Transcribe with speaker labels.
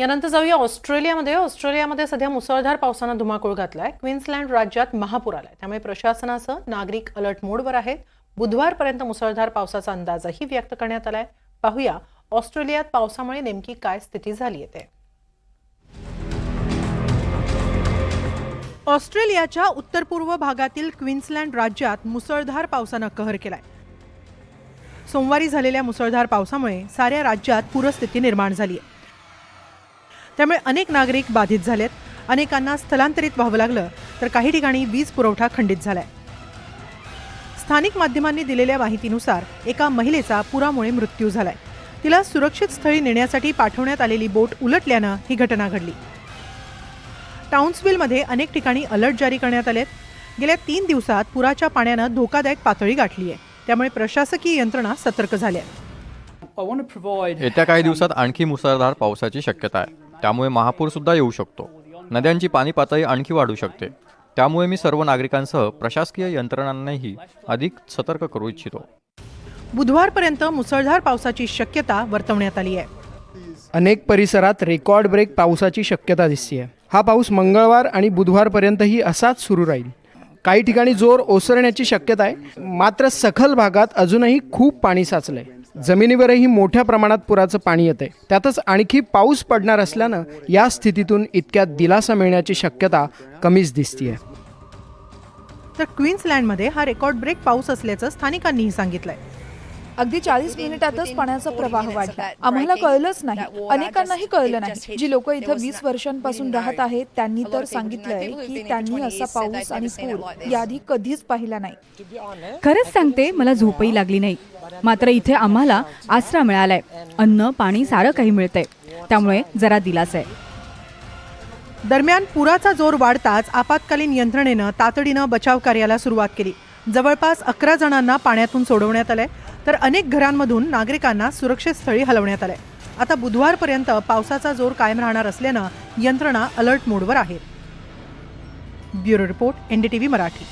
Speaker 1: यानंतर जाऊया ऑस्ट्रेलियामध्ये. ऑस्ट्रेलियामध्ये सध्या मुसळधार पावसानं धुमाकूळ घातलाय. क्वीन्सलँड राज्यात महापूर आलाय. त्यामुळे प्रशासनासह नागरिक अलर्ट मोडवर आहेत बुधवारपर्यंत मुसळधार पावसाचा अंदाजही व्यक्त करण्यात आलाय. पाहूया ऑस्ट्रेलियात पावसामुळे नेमकी काय स्थिती झाली आहे ते. ऑस्ट्रेलियाच्या उत्तर पूर्व भागातील क्वीन्सलँड राज्यात मुसळधार पावसानं कहर केलाय. सोमवारी झालेल्या मुसळधार पावसामुळे साऱ्या राज्यात पूरस्थिती निर्माण झाली आहे. त्यामुळे अनेक नागरिक बाधित झालेत. अनेकांना स्थलांतरित व्हावं लागलं तर काही ठिकाणी वीज पुरवठा खंडित झालाय. स्थानिक माध्यमांनी दिलेल्या माहितीनुसार एका महिलेचा पुरामुळे मृत्यू झालाय. तिला सुरक्षित स्थळी नेण्यासाठी पाठवण्यात आलेली बोट उलटल्यानं ही घटना घडली. टाउन्सविलमध्ये अनेक ठिकाणी अलर्ट जारी करण्यात आलेत. गेल्या तीन दिवसात पुराच्या पाण्यानं धोकादायक पातळी गाठली आहे त्यामुळे प्रशासकीय यंत्रणा सतर्क झाल्या
Speaker 2: येत्या काही दिवसात आणखी मुसळधार पावसाची शक्यता आहे. त्यामुळे महापूर सुद्धा येऊ शकतो. नद्यांची पाणी पातळी आणखी वाढू शकते. त्यामुळे मी सर्व नागरिकांसह प्रशासकीय यंत्रणांनाही अधिक सतर्क करू इच्छितो.
Speaker 1: बुधवारपर्यंत मुसळधार पावसाची शक्यता वर्तवण्यात आली आहे.
Speaker 3: अनेक परिसरात रेकॉर्ड ब्रेक पावसाची शक्यता दिसते हा पाऊस मंगळवार आणि बुधवारपर्यंतही असाच सुरू राहील. काही ठिकाणी जोर ओसरण्याची शक्यता आहे. मात्र सखल भागात अजूनही खूप पाणी साचलंय. जमिनीवरही मोठ्या प्रमाणात पुराचं पाणी येते त्यातच आणखी पाऊस पडणार असल्यानं या स्थितीतून इतक्या दिलासा मिळण्याची शक्यता कमीच दिसतीये.
Speaker 1: तर क्वीन्सलँडमध्ये हा रेकॉर्ड ब्रेक पाऊस असल्याचं स्थानिकांनीही सांगितलंय.
Speaker 4: अगदी चाळीस मिनिटातच पाण्याचा प्रवाह वाढला. आम्हाला कळलंच नाही. अनेकांनाही कळलं नाही. जी लोक इथं वीस वर्षांपासून राहत आहेत त्यांनी तर सांगितलंय की त्यांनी असा पाऊस आणि पूर याआधी कधीच पाहिला नाही.
Speaker 5: खरंच सांगते मला झोपही लागली नाही. मात्र इथे आम्हाला आसरा मिळालाय. अन्न पाणी सारं काही मिळतंय. त्यामुळे जरा दिलास आहे.
Speaker 1: दरम्यान पुराचा जोर वाढताच आपत्कालीन यंत्रणेनं तातडीनं बचाव कार्याला सुरुवात केली. जवळपास अकरा जणांना पाण्यातून सोडवण्यात आलंय. तर अनेक घरांमधून नागरिकांना सुरक्षित स्थळी हलवण्यात आलंय. आता बुधवारपर्यंत पावसाचा जोर कायम राहणार असल्यानं यंत्रणा अलर्ट मोडवर आहे. Bureau report NDTV Marathi.